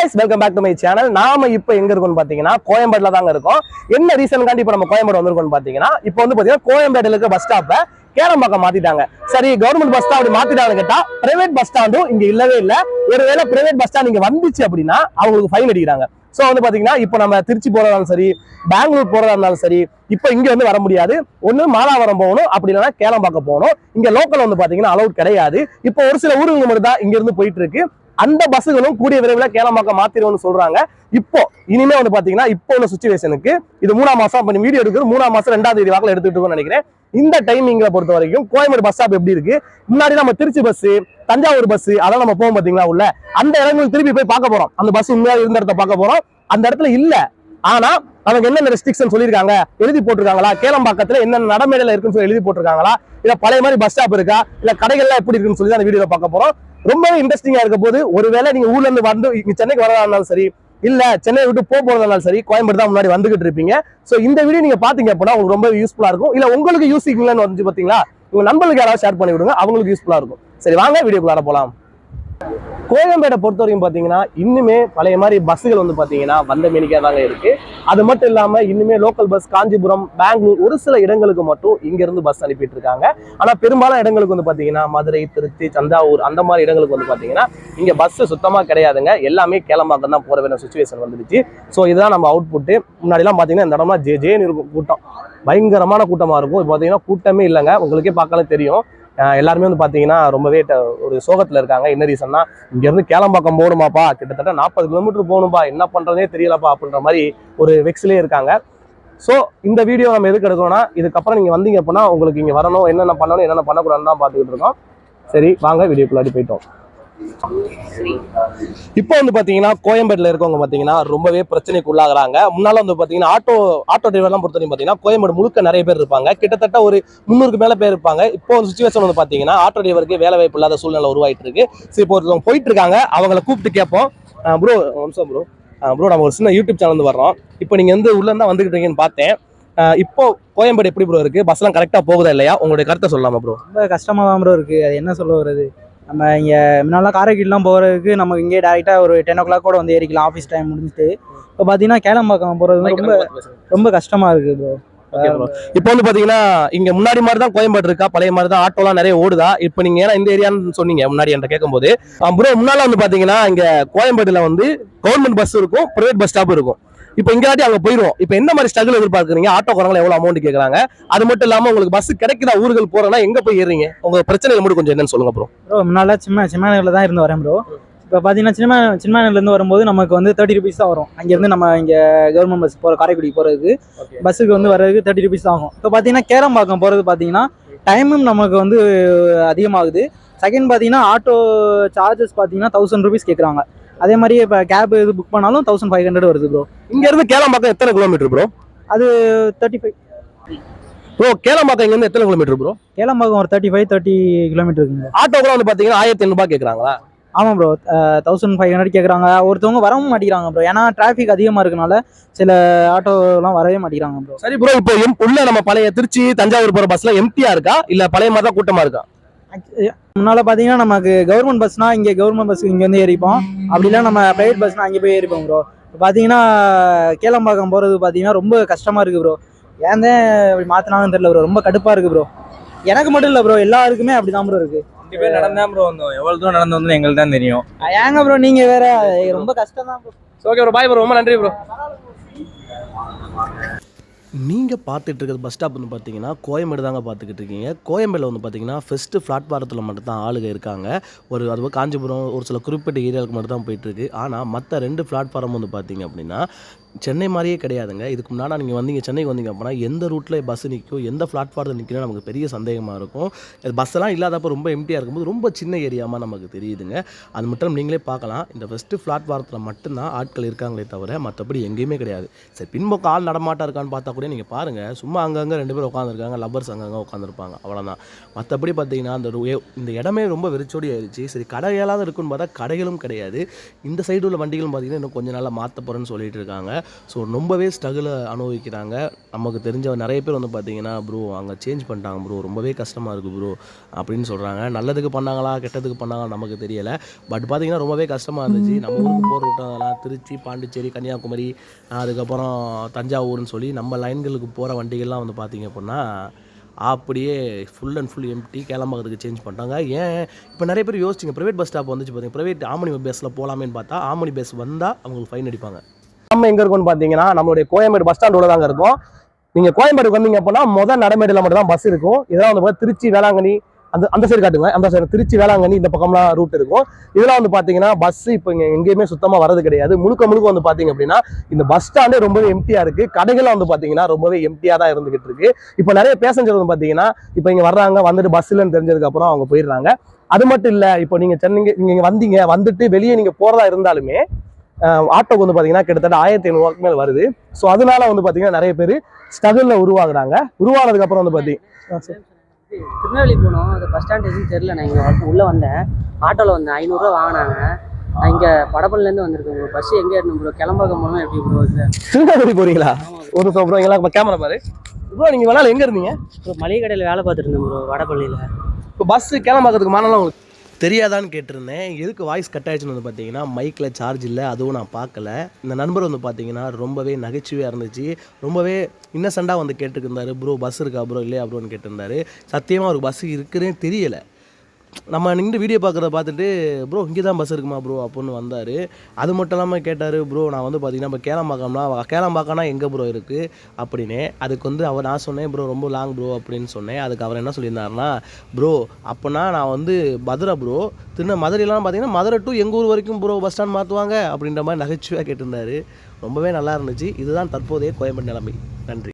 Guys welcome back to my channel நாம இப்போ எங்க இருக்கோம்னு பாத்தீங்கன்னா கோயம்பேடுல தாங்க இருக்கோம். என்ன ரீசனுக்காண்டி இப்போ நம்ம கோயம்பேடு வந்திருக்கோம்னு பாத்தீங்கன்னா இப்போ வந்து பாத்தீங்கன்னா கோயம்பேடுல இருக்க பஸ் ஸ்டாப்பை கேரம்பாக்கம் மாத்திட்டாங்க. சரி கவர்மெண்ட் பஸ் ஸ்டாப் மாத்திட்டாங்கன்னு கேட்டா பிரைவேட் பஸ் ஸ்டாண்டும் இங்க இல்லவே இல்ல. ஒருவேளை பிரைவேட் பஸ் ஸ்டாண்ட் இங்க வந்துச்சு அப்படின்னா அவங்களுக்கு ஃபைன் அடிக்கிறாங்க. சோ வந்து பாத்தீங்கன்னா இப்போ நம்ம திருச்சி போறதா இருந்தாலும் சரி பெங்களூர் போறதா இருந்தாலும் சரி இப்போ இங்க வந்து வர முடியாது. ஒண்ணு மாலாவரம் போகணும். அப்படி இல்லைன்னா கேளம்பாக்கம் போகணும். இங்க லோக்கல் வந்து பாத்தீங்கன்னா அலௌட் கிடையாது. இப்போ ஒரு சில ஊருக்கு மட்டும் தான் இங்க இருந்து போயிட்டு இருக்கு. அந்த பஸ்ஸுகளும் கூடிய விரைவில் கேளம்பாக்கம் மாத்திருவோம்னு சொல்றாங்க. இப்போ இனிமே வந்து பாத்தீங்கன்னா இப்போ உள்ள சுச்சுவேஷனுக்கு இது மூணாம் மாசம் இப்ப வீடியோ எடுக்கிறது மூணாம் மாசம் ரெண்டாம் தேதி வாக்கில் எடுத்துட்டு இருக்கோம்னு நினைக்கிறேன். இந்த டைமிங்ல பொறுத்த வரைக்கும் கோயம்பேடு பஸ் ஸ்டாப் எப்படி இருக்கு? முன்னாடி நம்ம திருச்சி பஸ் தஞ்சாவூர் பஸ் அதெல்லாம் நம்ம போவோம் பாத்தீங்களா உள்ள? அந்த இடங்களுக்கு திருப்பி போய் பார்க்க போறோம். அந்த பஸ் உண்மையாக இருந்த இடத்த பார்க்க போறோம். அந்த இடத்துல இல்ல. ஆனா அவங்க என்னென்ன ரெஸ்ட்ரிக்ஷன் சொல்லியிருக்காங்க எழுதி போட்டிருக்காங்களா கேளம்பாக்கத்தில் என்னென்ன நடைமுறையில இருக்குன்னு சொல்லி எழுதி போட்டிருக்காங்களா இல்லை பழைய மாதிரி பஸ் ஸ்டாப் இருக்கா இல்லை கடைகள்லாம் எப்படி இருக்குன்னு சொல்லி தான் அந்த வீடியோ பார்க்க போகிறோம் ரொம்பவே இன்ட்ரெஸ்டிங்காக இருக்க போது ஒருவேளை நீங்கள் ஊர்லேருந்து வந்து இங்கே சென்னைக்கு வரதா இருந்தாலும் சரி இல்ல சென்னை விட்டு போக போறதா இருந்தாலும் சரி கோயம்பேடு தான் முன்னாடி வந்துகிட்டு இருப்பீங்க. சோ இந்த வீடியோ நீங்க பாத்தீங்க அப்படின்னா உங்களுக்கு ரொம்ப யூஸ்ஃபுல்லா இருக்கும். இல்ல உங்களுக்கு யூஸ்ஃபுல்லான்னு வந்து பாத்தீங்களா உங்க நண்பர்களுக்கு யாராவது ஷேர் பண்ணி விடுங்க அவங்களுக்கு யூஸ்ஃபுல்லா இருக்கும். சரி வாங்க வீடியோக்குள்ளார போலாம். கோயம்பேட்டை பொறுத்த வரைக்கும் பார்த்தீங்கன்னா இன்னுமே பழைய மாதிரி பஸ்ஸுகள் வந்து பார்த்தீங்கன்னா வந்த மேனிக்காக தாங்க இருக்கு. அது மட்டும் இல்லாமல் இன்னுமே லோக்கல் பஸ் காஞ்சிபுரம் பெங்களூர் ஒரு சில இடங்களுக்கு மட்டும் இங்கேருந்து பஸ் அனுப்பிட்டு இருக்காங்க. ஆனால் பெரும்பாலான இடங்களுக்கு வந்து பார்த்தீங்கன்னா மதுரை திருச்சி தஞ்சாவூர் அந்த மாதிரி இடங்களுக்கு வந்து பார்த்தீங்கன்னா இங்கே பஸ்ஸு சுத்தமாக கிடையாதுங்க. எல்லாமே கேளம்பாக்கம் தான் போகிற வேண்டிய சுச்சுவேஷன் வந்துடுச்சு. ஸோ இதுதான் நம்ம அவுட்புட்டு முன்னாடிலாம் பார்த்தீங்கன்னா இந்த இடமா ஜே ஜேன்னு இருக்கும் கூட்டம். பயங்கரமான கூட்டமாக இருக்கும். இப்போ பார்த்தீங்கன்னா கூட்டமே இல்லைங்க. உங்களுக்கே பார்க்கலாம் தெரியும். எல்லாருமே வந்து பார்த்தீங்கன்னா ரொம்பவே ட- ஒரு சோகத்தில் இருக்காங்க. என்ன ரீசன்னா இங்கேருந்து கேளம்பாக்கம் போகணுமாப்பா. கிட்டத்தட்ட நாற்பது கிலோமீட்டர் போகணும்பா. என்ன பண்ணுறதே தெரியலப்பா அப்படின்ற மாதிரி ஒரு வெக்ஸ்லேயே இருக்காங்க. ஸோ இந்த வீடியோ நம்ம எதுக்கு எடுக்கிறோம்னா இதுக்கப்புறம் நீங்கள் வந்தீங்க அப்படின்னா உங்களுக்கு இங்கே வரணும் என்னென்ன பண்ணணும் என்னென்ன பண்ணக்கூடாதுன்னு தான் பார்த்துக்கிட்டு இருக்கோம். சரி வாங்க வீடியோக்குள்ளாடி போயிட்டோம். இப்போ வந்து பார்த்தீங்கன்னா கோயம்பேட்டில் இருக்கவங்க பார்த்தீங்கன்னா ரொம்பவே பிரச்சனைக்கு உள்ளாகிறாங்க. முன்னால் வந்து பார்த்தீங்கன்னா ஆட்டோ ஆட்டோ டிரைவர்லாம் பொறுத்த வரைக்கும் பார்த்தீங்கன்னா கோயம்பேடு முழுக்க நிறைய பேர் இருப்பாங்க. கிட்டத்தட்ட ஒரு முந்நூறுக்கு மேலே பேர் இருப்பாங்க. இப்போ ஒரு சுச்சுவேஷன் வந்து பார்த்தீங்கன்னா ஆட்டோ டிரைவருக்கு வேலை வாய்ப்பு இல்லாத சூழ்நிலை உருவாயிட்டு இருக்கு. சரி இப்போ ஒருத்தவங்க போயிட்டு இருக்காங்க அவங்கள கூப்பிட்டு கேட்போம் ப்ரோ வம்சம் ப்ரோ ப்ரோ நம்ம ஒரு சின்ன யூடியூப் சேனல் வந்து வர்றோம். இப்போ நீங்கள் வந்து உள்ளே தான் வந்துகிட்டு இருக்கீங்கன்னு பார்த்தேன். இப்போ கோயம்பேடு எப்படி ப்ரோ இருக்குது பஸ்லாம் கரெக்டாக போகுதா இல்லையா? உங்களுடைய கருத்தை சொல்லலாமா ப்ரோ ரொம்ப கஷ்டமாக தான் ப்ரோ இருக்குது அது என்ன சொல்ல வருது நம்ம இங்கே முன்னாலாம் காரைக்குடிலாம் போகிறதுக்கு நமக்கு இங்கே டேரெக்டாக ஒரு டென் ஓ கிளாக் கூட வந்து ஏறிக்கலாம் ஆஃபீஸ் டைம் முடிஞ்சுட்டு. இப்போ பார்த்தீங்கன்னா கேளம்பாக்கம் போகிறது ரொம்ப ரொம்ப கஷ்டமாக இருக்குது ப்ரோ. இப்போ வந்து பாத்தீங்கன்னா இங்க முன்னாடி மாதிரி தான் கோயம்பேடு இருக்கா? பழைய மாதிரி தான் ஆட்டோலாம் நிறைய ஓடுதா? இப்போ நீங்க ஏன்னா இந்த ஏரியான்னு சொன்னீங்க முன்னாடி என்கிட்ட கேட்கும்போது. முன்னால வந்து பாத்தீங்கன்னா இங்க கோயம்பேடுல வந்து கவர்மெண்ட் பஸ் இருக்கும் பிரைவேட் பஸ் ஸ்டாப் இருக்கும். இப்போ இங்காட்டி அங்க போயிடுவோம் இப்போ என்ன மாதிரி ஸ்ட்ரகிள் எதிர்பார்க்குறீங்க? ஆட்டோக்காரங்க எவ்வளவு அமௌண்ட் கேக்குறாங்க? அது மட்டும் இல்லாம உங்களுக்கு பஸ் கிடைக்குதா? ஊர்கள் போறேன்னா எங்க போய் ஏறீங்க உங்க பிரச்சனைகள் மட்டும் கொஞ்சம் என்னன்னு சொல்லுங்க ப்ரோ ப்ரோ முன்னால சின்ன சின்னநகரில் தான் இருந்து வரேன் ப்ரோ இப்போ பார்த்தீங்கன்னா சின்ன சின்னநகர்லேருந்து வரும்போது நமக்கு வந்து தேர்ட்டி ருபீஸ் தான் வரும். அங்கேருந்து நம்ம இங்கே கவர்மெண்ட் பஸ் போகிற காரைக்குடி போகிறதுக்கு பஸ்ஸுக்கு வந்து வர்றதுக்கு தேர்ட்டி ருபீஸ் தான் ஆகும். இப்போ பார்த்தீங்கன்னா கேரம்பாக்கம் போகிறது பார்த்தீங்கன்னா டைமும் நமக்கு வந்து அதிகமாகுது. செகண்ட் பார்த்தீங்கன்னா ஆட்டோ சார்ஜஸ் பார்த்தீங்கன்னா தௌசண்ட் ருபீஸ் கேட்குறாங்க அதே மாதிரி இப்போ கேப் இது புக் பண்ணாலும் தௌசண்ட் ஃபைவ் ஹண்ட்ரட் வருது ப்ரோ இங்க இருந்து கேளம்பாக்கம் எத்தனை kilometre bro thirty five bro Kelambakkam இங்க இருந்து எத்தனை கிலோமீட்டர் ப்ரோ கேளம்பாக்கம் ஒரு தேர்ட்டி ஃபைவ் தேர்ட்டி கிலோமீட்டர் இருக்குங்க. ஆட்டோக்குலாம் வந்து பாத்தீங்கன்னா ஆயிரத்தி ஐநூறு ரூபாய் கேக்குறாங்களா? ஆமாம் ப்ரோ தௌசண்ட் ஃபைவ் ஹண்ட்ரட் கேட்குறாங்க ஒருத்தவங்க வரவும் மாட்டேங்கிறாங்க ப்ரோ ஏன்னா டிராஃபிக் அதிகமாக இருக்கனால சில ஆட்டோலாம் வரவே மாட்டேங்கிறாங்க ப்ரோ சரி ப்ரோ இப்போ உள்ள நம்ம பழைய திருச்சி தஞ்சாவூர் போற பஸ்ல எம்டியா இருக்கா? இல்ல பழைய மாதிரி தான் கூட்டமா இருக்கா? முன்னால் பார்த்தீங்கன்னா நமக்கு கவர்மெண்ட் பஸ்னா இங்கே கவர்மெண்ட் பஸ்க்கு இங்கே வந்து ஏறிப்போம். அப்படி இல்லை நம்ம ப்ரைவேட் பஸ்னா அங்கே போய் ஏறிப்போம் ப்ரோ இப்போ பார்த்தீங்கன்னா கேளம்பாக்கம் போகிறது பார்த்தீங்கன்னா ரொம்ப கஷ்டமாக இருக்குது ப்ரோ ஏன் தான் இப்படி மாற்றினாங்கன்னு தெரியல ப்ரோ ரொம்ப கடுப்பாக இருக்குது ப்ரோ எனக்கு மட்டும் இல்லை ப்ரோ எல்லாருக்குமே அப்படி தான் ப்ரோ இருக்குது ரெண்டு பேர் நடந்தா ப்ரோ வந்தோம். எவ்வளவு தூரம் நடந்து வந்தோம் எங்களுக்கு தான் தெரியும். ஏங்க ப்ரோ நீங்கள் வேற ரொம்ப கஷ்டம் தான் bro okay bro bye bro ரொம்ப நன்றி ப்ரோ நீங்கள் பார்த்துட்டு இருக்கிறது பஸ் ஸ்டாப் வந்து பார்த்தீங்கன்னா கோயம்பேடு தாங்க பார்த்துக்கிட்டு இருக்கீங்க. கோயம்பேடில் வந்து பார்த்தீங்கன்னா ஃபஸ்ட்டு பிளாட்பாரத்தில் மட்டும் தான் ஆளுங்க இருக்காங்க. ஒரு அதுவும் காஞ்சிபுரம் ஒரு சில குறிப்பிட்ட ஏரியாவுக்கு மட்டும் தான் போயிட்டுருக்கு ஆனால் மற்ற ரெண்டு பிளாட்ஃபார்ம் வந்து பார்த்தீங்க அப்படின்னா சென்னை மாதிரியே கிடையாதுங்க. இதுக்கு முன்னாடி நீங்கள் வந்தீங்க சென்னைக்கு வந்தீங்க அப்படின்னா எந்த ரூட்டில் பஸ் நிற்கும் எந்த பிளாட்ஃபார்மில் நிற்கணும் நமக்கு பெரிய சந்தேகமாக இருக்கும். பஸ்ஸெல்லாம் இல்லாதப்போ ரொம்ப எம்டியாக இருக்கும்போது ரொம்ப சின்ன ஏரியாமல் நமக்கு தெரியுதுங்க. அது மட்டும் நீங்களே பார்க்கலாம். இந்த ஃபஸ்ட்டு பிளாட்ஃபாரத்தில் மட்டும்தான் ஆட்கள் இருக்காங்களே தவிர மற்றபடி எங்கேயுமே கிடையாது. சரி பின்பக்கம் ஆள் நடமாட்டம் இருக்கான்னு பார்த்தா கூட நீங்கள் பாருங்கள் சும்மா அங்கங்கே ரெண்டு பேர் உட்காந்துருக்காங்க லவ்வர்ஸ் அங்கங்கே உட்காந்துருப்பாங்க அவ்வளோதான் மற்றபடி பார்த்தீங்கன்னா அந்த இந்த இடமே ரொம்ப வெறிச்சோடி ஆயிடுச்சு சரி கடையெல்லாம் இருக்குன்னு பார்த்தா கடைகளும் கிடையாது. இந்த சைடு உள்ள வண்டிகளும் பார்த்தீங்கன்னா இன்னும் கொஞ்ச நாளாக மாற்ற போகிறேன்னு சொல்லிட்டு இருக்காங்க. ஸோ ரொம்பவே ஸ்ட்ரகிளை அனுபவிக்கிறாங்க. நமக்கு தெரிஞ்ச நிறைய பேர் வந்து பார்த்தீங்கன்னா ப்ரோ அங்கே சேஞ்ச் பண்ணிட்டாங்க ப்ரோ ரொம்பவே கஷ்டமாக இருக்குது ப்ரோ அப்படின்னு சொல்கிறாங்க நல்லதுக்கு பண்ணாங்களா கெட்டதுக்கு பண்ணாங்களா நமக்கு தெரியலை. பட் பார்த்தீங்கன்னா ரொம்பவே கஷ்டமாக இருந்துச்சு. நம்ம ஊருக்கு போகிற விட்டதெல்லாம் அதெல்லாம் திருச்சி பாண்டிச்சேரி கன்னியாகுமரி அதுக்கப்புறம் தஞ்சாவூர்னு சொல்லி நம்ம லைன்களுக்கு போகிற வண்டிகள்லாம் வந்து பார்த்தீங்க அப்படின்னா அப்படியே ஃபுல் அண்ட் ஃபுல் எம்டி கேளம்பாக்கத்துக்கு சேஞ்ச் பண்ணிட்டாங்க. ஏன்? இப்போ நிறைய பேர் யோசிச்சிங்க. ப்ரைவேட் பஸ் ஸ்டாப் வந்துச்சு பார்த்தீங்க ப்ரைவேட் ஆமணி பஸ்ஸில் போகலாமேன்னு பார்த்தா ஆமணி பஸ் வந்தால் அவங்களுக்கு ஃபைன் அடிப்பாங்க. நம்ம எங்கே இருக்கோம்னு பார்த்தீங்கன்னா நம்மளுடைய கோயம்பேடு பஸ் ஸ்டாண்டோட தாங்க இருக்கும். நீங்கள் கோயம்பேடு வந்தீங்க அப்படின்னா முதல் நடைமேடையில் மட்டும் தான் பஸ் இருக்கும். இதெல்லாம் வந்து பார்த்தா திருச்சி வேளாங்கண்ணி அந்த அந்த சைடு காட்டுங்க. அந்த சைடு திருச்சி வேளாங்கண்ணி இந்த பக்கம்லாம் ரூட் இருக்கும். இதெல்லாம் வந்து பார்த்தீங்கன்னா பஸ் இப்போ இங்கே எங்கேயுமே சுத்தமாக வரது கிடையாது. முழுக்க முழுக்க வந்து பார்த்தீங்க அப்படின்னா இந்த பஸ் ஸ்டாண்டே ரொம்பவே எம்டியாக இருக்கு. கடைகள்லாம் வந்து பார்த்தீங்கன்னா ரொம்பவே எம்டியாக தான் இருந்துகிட்டு இருக்கு. இப்போ நிறைய பேசஞ்சர் வந்து பார்த்தீங்கன்னா இப்போ இங்கே வர்றாங்க வந்துட்டு பஸ் இல்லைன்னு தெரிஞ்சதுக்கு அப்புறம் அவங்க போயிடுறாங்க. அது மட்டும் இல்லை இப்போ நீங்கள் சென்னைங்க நீங்கள் வந்தீங்க வந்துட்டு வெளியே நீங்கள் போகிறதா இருந்தாலுமே ஆட்டோக்கு வந்து பார்த்தீங்கன்னா கிட்டத்தட்ட ஆயிரத்தி ஐநூறுவாக்கு மேல் வருது. ஸோ அதனால வந்து பார்த்தீங்கன்னா நிறைய பேர் ஸ்ட்ரகிளில் உருவாகுறாங்க. உருவானதுக்கு அப்புறம் வந்து பார்த்தீங்க திருநெல்வேலி போனோம். அது பஸ் ஸ்டாண்ட் எதுவும் தெரில நான் இங்கே உள்ளே வந்தேன். ஆட்டோவில் வந்தேன். ஐநூறுரூவா வாங்கினாங்க. நான் இங்கே படப்பள்ளிலேருந்து வந்திருக்கேன். ப்ரோ பஸ் எங்கே ஏறணும் ப்ரோ கிளம்பாக்கம் போகணும் எப்படி ப்ரோ திருநெல்வேலி போறீங்களா? ஒரு நிமிஷம் ப்ரோ எல்லாம் கேமரா பாரு. ப்ரோ நீங்கள் வேணாலும் எங்கே இருந்தீங்க? ப்ரோ மளிகை கடையில் வேலை பார்த்துட்டு இருந்தேன் ப்ரோ வடபள்ளியில். இப்போ பஸ் கிளம்பாக்கிறதுக்கு மானலாம் உங்களுக்கு தெரியாதான்னு கேட்டிருந்தேன். எதுக்கு வாய்ஸ் கட் ஆயிடுச்சுன்னு வந்து பார்த்தீங்கன்னா மைக்கில் சார்ஜ் இல்லை அதுவும் நான் பார்க்கல. இந்த நண்பர் வந்து பார்த்தீங்கன்னா ரொம்பவே நகைச்சுவையாக இருந்துச்சு. ரொம்பவே இன்னசெண்டாக வந்து கேட்டுருந்தாரு ப்ரோ பஸ் இருக்கா ப்ரோ இல்லையா ப்ரோன்னு கேட்டிருந்தாரு. சத்தியமாக ஒரு பஸ் இருக்குதுன்னு தெரியலை. நம்ம நின்று வீடியோ பார்க்குறத பார்த்துட்டு ப்ரோ இங்கே தான் பஸ் இருக்குமா ப்ரோ அப்படின்னு வந்தார். அது மட்டும் இல்லாமல் கேட்டார் ப்ரோ நான் வந்து பார்த்தீங்கன்னா இப்போ கேளம்பாக்கம்னா கேளம்பாக்கம்னா எங்கே ப்ரோ இருக்குது அப்படின்னு. அதுக்கு வந்து அவர் நான் சொன்னேன் ப்ரோ ரொம்ப லாங் ப்ரோ அப்படின்னு சொன்னேன். அதுக்கு அவர் என்ன சொல்லியிருந்தாருன்னா ப்ரோ அப்போனா நான் வந்து மதுரை ப்ரோ திருந மதுரையிலாம் பார்த்தீங்கன்னா மதுரை டு எங்கள் ஊர் வரைக்கும் ப்ரோ பஸ் ஸ்டாண்ட் மாற்றுவாங்க அப்படின்ற மாதிரி நகைச்சுவையாக கேட்டிருந்தாரு. ரொம்பவே நல்லா இருந்துச்சு. இதுதான் தற்போதைய கோயம்பேடு நிலைமை. நன்றி.